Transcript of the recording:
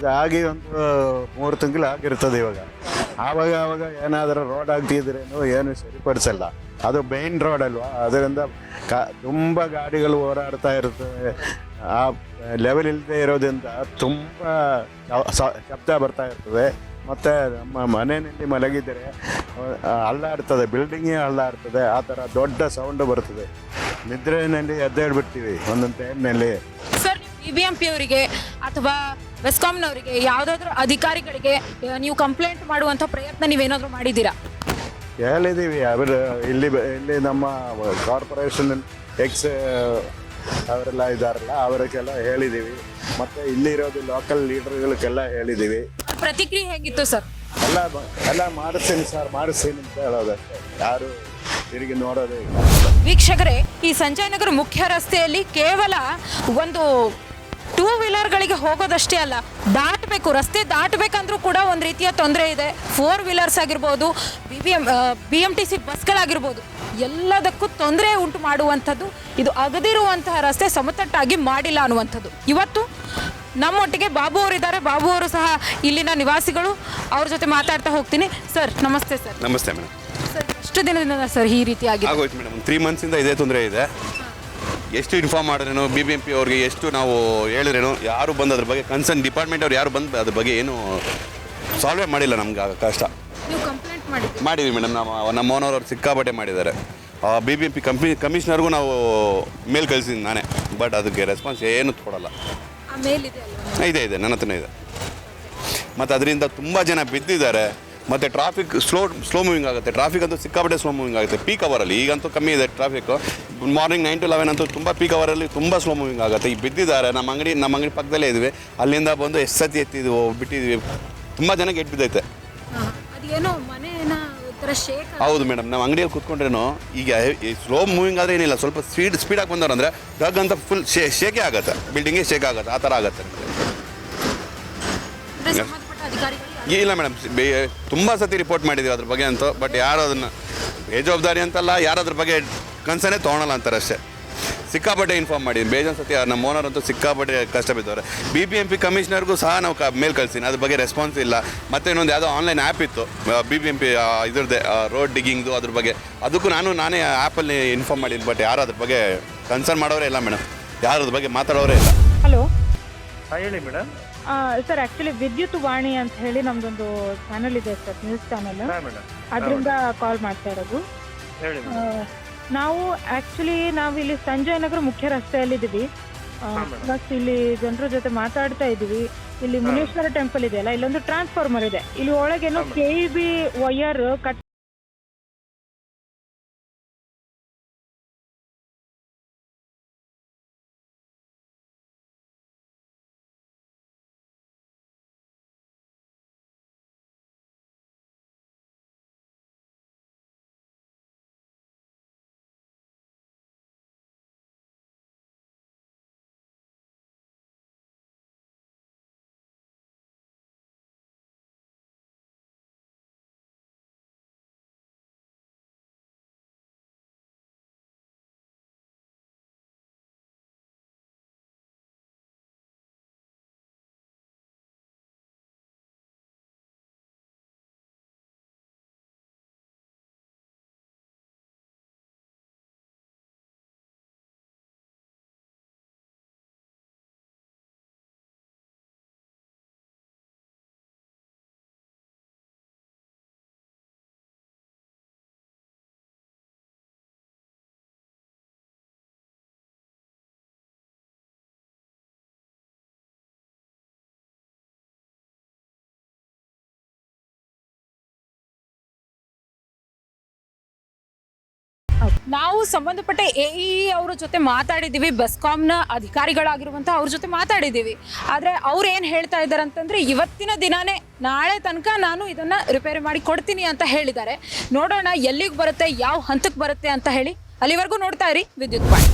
ಇದಾಗಿ ಒಂದು ಮೂರು ತಿಂಗಳು ಆಗಿರ್ತದೆ ಇವಾಗ. ಆವಾಗ ಆವಾಗ ಏನಾದರೂ ರೋಡ್ ಆಗ್ತಿದ್ರೇನು ಏನು ಸರಿಪಡಿಸಲ್ಲ. ಅದು ಮೇನ್ ರೋಡ್ ಅಲ್ವಾ? ಅದರಿಂದ ಕಾ, ತುಂಬ ಗಾಡಿಗಳು ಓಡಾಡ್ತಾ ಇರ್ತವೆ. ಆ ಲೆವೆಲ್ ಇಲ್ಲದೆ ಇರೋದ್ರಿಂದ ತುಂಬ ಶಬ್ದ ಬರ್ತಾ ಇರ್ತದೆ. ಮತ್ತು ನಮ್ಮ ಮನೆಯಲ್ಲಿ ಮಲಗಿದರೆ ಅಳ್ಳಾಡ್ತದೆ ಬಿಲ್ಡಿಂಗೇ ಅಳ್ಳಾಡ್ತದೆ ಆ ಥರ ದೊಡ್ಡ ಸೌಂಡ್ ಬರ್ತದೆ. ನಿದ್ರೆಯಲ್ಲಿ ಎದ್ದೇಳ್ಬಿಡ್ತೀವಿ ಒಂದೊಂದು ಟೈಮ್ನಲ್ಲಿ sir B B M P ಅವರಿಗೆ ಅಥವಾ ಬೆಸ್ಕಾಂನವರಿಗೆ ಯಾವುದಾದ್ರೂ ಅಧಿಕಾರಿಗಳಿಗೆ ಆ, ನೀವು ಕಂಪ್ಲೇಂಟ್ ಮಾಡುವಂಥ ಪ್ರಯತ್ನ ನೀವೇನಾದರೂ ಮಾಡಿದ್ದೀರಾ? ಹೇಳಿದೀವಿ ಅವರು ಇಲ್ಲಿ ಬ- ಇಲ್ಲಿ ನಮ್ಮ ಕಾರ್ಪೊರೇಷನ್ ಎಕ್ಸ್ ಅವರೆಲ್ಲ ಇದ್ದಾರಲ್ಲ ಅವರಿಗೆಲ್ಲ ಹೇಳಿದ್ದೀವಿ. ಮತ್ತು ಇಲ್ಲಿರೋದು ಲೋಕಲ್ ಲೀಡರ್ಗಳಿಗೆಲ್ಲ ಹೇಳಿದ್ದೀವಿ. ಪ್ರತಿಕ್ರಿಯೆ ಹೇಗಿತ್ತು ಸರ್? ಎಲ್ಲ ಬ- ಎಲ್ಲ ಮಾಡಿಸ್ತೀನಿ ಸರ್ ಮಾಡಿಸ್ತೀನಿ ಅಂತ ಹೇಳೋದಷ್ಟೇ ಯಾರು ತಿರುಗಿ ನೋಡೋದೇ ಇಲ್ಲ. ವೀಕ್ಷಕರೇ ಈ ಸಂಜಯ್ ನಗರ ಮುಖ್ಯ ರಸ್ತೆಯಲ್ಲಿ ಕೇವಲ ಒಂದು ಟೂ ವೀಲರ್ಗಳಿಗೆ ಹೋಗೋದಷ್ಟೇ ಅಲ್ಲ ದಾಟಬೇಕು ರಸ್ತೆ ದಾಟಬೇಕಂದ್ರೂ ಕೂಡ ಒಂದು ರೀತಿಯ ತೊಂದರೆ ಇದೆ. ಫೋರ್ ವೀಲರ್ಸ್ ಆಗಿರ್ಬೋದು B B M B M T C ಬಸ್ಗಳಾಗಿರ್ಬೋದು ಎಲ್ಲದಕ್ಕೂ ತೊಂದರೆ ಉಂಟು ಮಾಡುವಂಥದ್ದು ಇದು ಅಗದಿರುವಂತಹ ರಸ್ತೆ ಸಮತಟ್ಟಾಗಿ ಮಾಡಿಲ್ಲ ಅನ್ನುವಂಥದ್ದು. ಇವತ್ತು ನಮ್ಮೊಟ್ಟಿಗೆ ಬಾಬು ಅವರು ಇದ್ದಾರೆ. ಬಾಬು ಅವರು ಸಹ ಇಲ್ಲಿನ ನಿವಾಸಿಗಳು. ಅವ್ರ ಜೊತೆ ಮಾತಾಡ್ತಾ ಹೋಗ್ತೀನಿ. ಸರ್ ನಮಸ್ತೆ ಸರ್. ನಮಸ್ತೆ ಮೇಡಮ್. ಸರ್ ಎಷ್ಟು ದಿನದಿಂದ ಸರ್ ಈ ರೀತಿಯಾಗಿ ಆಗೋಯ್ತು ಮೇಡಮ್. ತ್ರೀ ಮಂತ್ಸಿಂದ ಇದೇ ತೊಂದರೆ ಇದೆ. ಎಷ್ಟು ಇನ್ಫಾರ್ಮ್ ಮಾಡಿದ್ರೇನು? ಬಿ ಬಿ ಎಂ ಪಿ ಅವ್ರಿಗೆ ಎಷ್ಟು ನಾವು ಹೇಳಿದ್ರೇನು? ಯಾರು ಬಂದು ಅದ್ರ ಬಗ್ಗೆ ಕನ್ಸರ್ನ್ ಡಿಪಾರ್ಟ್ಮೆಂಟ್ ಅವ್ರು ಯಾರು ಬಂದು ಅದ್ರ ಬಗ್ಗೆ ಏನು ಸಾಲ್ವೇ ಮಾಡಿಲ್ಲ ನಮ್ಗೆ ಆಗ ಕಷ್ಟ. ಮಾಡಿದ್ವಿ ಮೇಡಮ್ ನಮ್ಮ ನಮ್ಮ ಮೋನವ್ರು ಸಿಕ್ಕಾಪಟ್ಟೆ ಮಾಡಿದ್ದಾರೆ. B B M P company ಕಮಿಷನರ್ಗೂ ನಾವು ಮೇಲ್ ಕಳಿಸಿದ್ದೀನಿ ನಾನೇ. ಬಟ್ ಅದಕ್ಕೆ ರೆಸ್ಪಾನ್ಸ್ ಏನು ಕೊಡಲ್ಲ ಇದೆ ಇದೆ. ನನ್ನ ಹತ್ರನೇ ಇದೆ. ಮತ್ತು ಅದರಿಂದ ತುಂಬ ಜನ ಬಿದ್ದಿದ್ದಾರೆ. ಮತ್ತು ಟ್ರಾಫಿಕ್ ಸ್ಲೋ ಸ್ಲೋ ಮೂವಿಂಗ್ ಆಗುತ್ತೆ. ಟ್ರಾಫಿಕ್ ಅಂತೂ ಸಿಕ್ಕಾಪಟ್ಟೆ ಸ್ಲೋ ಮೂವಿಂಗ್ ಆಗುತ್ತೆ. ಪೀಕ್ ಅವರಲ್ಲಿ ಈಗಂತೂ ಕಮ್ಮಿ ಇದೆ traffic morning nine to eleven ಅಂತೂ ತುಂಬ ಪೀಕ್ ಅವರಲ್ಲಿ ತುಂಬ ಸ್ಲೋ ಮೂವಿಂಗ್ ಆಗುತ್ತೆ. ಈಗ ಬಿದ್ದಿದ್ದಾರೆ ನಮ್ಮ ಅಂಗಡಿ ನಮ್ಮ ಅಂಗಡಿ ಪಕ್ಕದಲ್ಲೇ ಇದ್ವಿ. ಅಲ್ಲಿಂದ ಬಂದು ಎಷ್ಟು ಸತಿ ಎತ್ತಿದ್ವು ಬಿಟ್ಟಿದ್ವಿ. ತುಂಬ ಜನಕ್ಕೆ ಎಟ್ ಬಿದ್ದೈತೆ. ಹೌದು ಮೇಡಮ್ ನಾವು ಅಂಗಡಿಯಲ್ಲಿ ಕೂತ್ಕೊಂಡ್ರೇನು ಈಗ ಸ್ಲೋ ಮೂವಿಂಗ್ ಆದರೆ ಏನಿಲ್ಲ ಸ್ವಲ್ಪ ಸ್ಪೀಡ್ ಸ್ಪೀಡಾಗಿ ಬಂದವ್ರು ಅಂದರೆ ಡಗ್ ಅಂತ ಫುಲ್ ಶೇ ಶೇಕೆ ಆಗುತ್ತೆ. ಬಿಲ್ಡಿಂಗೇ ಶೇಕ್ ಆಗುತ್ತೆ ಆ ಥರ ಆಗುತ್ತೆ. ಇಲ್ಲ ಮೇಡಮ್ ತುಂಬ ಸತಿ ರಿಪೋರ್ಟ್ ಮಾಡಿದ್ದೀವಿ ಅದ್ರ ಬಗ್ಗೆ ಅಂತೂ ಬಟ್ ಯಾರು ಅದನ್ನು ಬೇಜವಾಬ್ದಾರಿ ಅಂತಲ್ಲ ಯಾರು ಅದ್ರ ಬಗ್ಗೆ ಕನ್ಸರ್ನೇ ತೊಗೊಳಲ್ಲ ಅಂತಾರೆ ಅಷ್ಟೇ. ಸಿಕ್ಕಾಪಟ್ಟೆ ಇನ್ಫಾರ್ಮ್ ಮಾಡಿದ್ದೀನಿ ಬೇಜನ್ ಸತಿ ನಮ್ಮ ಓನರ್ ಅಂತೂ ಸಿಕ್ಕಾಪಟ್ಟೆ ಕಷ್ಟ ಬಿದ್ದವ್ರೆ. ಬಿ ಬಿ ಎಂ ಪಿ ಕಮಿಷನರ್ಗೂ ಸಹ ನಾವು ಕ ಮೇಲ್ ಕಳಿಸ್ತೀನಿ ಅದ್ರ ಬಗ್ಗೆ ರೆಸ್ಪಾನ್ಸ್ ಇಲ್ಲ. ಮತ್ತು ಇನ್ನೊಂದು ಯಾವುದೋ ಆನ್ಲೈನ್ ಆ್ಯಪ್ ಇತ್ತು. ಬಿ ಬಿ ಎಂ ಪಿ ಇದ್ರದ್ದೇ ರೋಡ್ ಡಿಗ್ಗಿಂಗ್ದು ಅದ್ರ ಬಗ್ಗೆ. ಅದಕ್ಕೂ ನಾನು ನಾನೇ ಆ್ಯಪಲ್ಲಿ ಇನ್ಫಾರ್ಮ್ ಮಾಡಿದ್ದೀನಿ ಬಟ್ ಯಾರು ಅದ್ರ ಬಗ್ಗೆ ಕನ್ಸರ್ನ್ ಮಾಡೋರೇ ಇಲ್ಲ ಮೇಡಮ್ ಯಾರು ಅದ್ರ ಬಗ್ಗೆ ಮಾತಾಡೋರೇ ಇಲ್ಲ. ಹೇಳಿ ಮೇಡಮ್ ಸರ್ ಆಕ್ಚುಲಿ ವಿದ್ಯುತ್ ವಾಣಿ ಅಂತ ಹೇಳಿ ನಮ್ದೊಂದು ಚಾನೆಲ್ ಇದೆ ಸರ್ ನ್ಯೂಸ್ ಚಾನಲ್ ಮೇಡಮ್ ಅದರಿಂದ ಕಾಲ್ ಮಾಡ್ತಾ ಇರೋದು. ಹೇಳಿ ಆ, ನಾವು ಆಕ್ಚುಲಿ ನಾವು ಇಲ್ಲಿ ಸಂಜಯ್ ನಗರ ಮುಖ್ಯ ರಸ್ತೆಯಲ್ಲಿದ್ದೀವಿ ಬಸ್ ಇಲ್ಲಿ ಜನರ ಜೊತೆ ಮಾತಾಡ್ತಾ ಇದ್ದೀವಿ ಇಲ್ಲಿ ಮುನೇಶ್ವರ ಟೆಂಪಲ್ ಇದೆ ಅಲ್ಲ ಇಲ್ಲೊಂದು ಟ್ರಾನ್ಸ್ಫಾರ್ಮರ್ ಇದೆ. ಇಲ್ಲಿ ಒಳಗೇನೋ ಕೆ ಬಿ ವಯರ್ ಕಟ್ ನಾವು ಸಂಬಂಧಪಟ್ಟ ಎ ಇ ಅವ್ರ ಜೊತೆ ಮಾತಾಡಿದ್ದೀವಿ ಬೆಸ್ಕಾಂನ ಅಧಿಕಾರಿಗಳಾಗಿರುವಂಥ ಅವ್ರ ಜೊತೆ ಮಾತಾಡಿದ್ದೀವಿ. ಆದರೆ ಅವ್ರು ಏನು ಹೇಳ್ತಾ ಇದ್ದಾರೆ ಅಂತಂದರೆ, ಇವತ್ತಿನ ದಿನಾನೇ ನಾಳೆ ತನಕ ನಾನು ಇದನ್ನು ರಿಪೇರಿ ಮಾಡಿ ಕೊಡ್ತೀನಿ ಅಂತ ಹೇಳಿದ್ದಾರೆ. ನೋಡೋಣ ಎಲ್ಲಿಗೆ ಬರುತ್ತೆ, ಯಾವ ಹಂತಕ್ಕೆ ಬರುತ್ತೆ ಅಂತ ಹೇಳಿ ಅಲ್ಲಿವರೆಗೂ ನೋಡ್ತಾ ಇರಿ ವಿದ್ಯುತ್ ಪಾಯಿಂಟ್.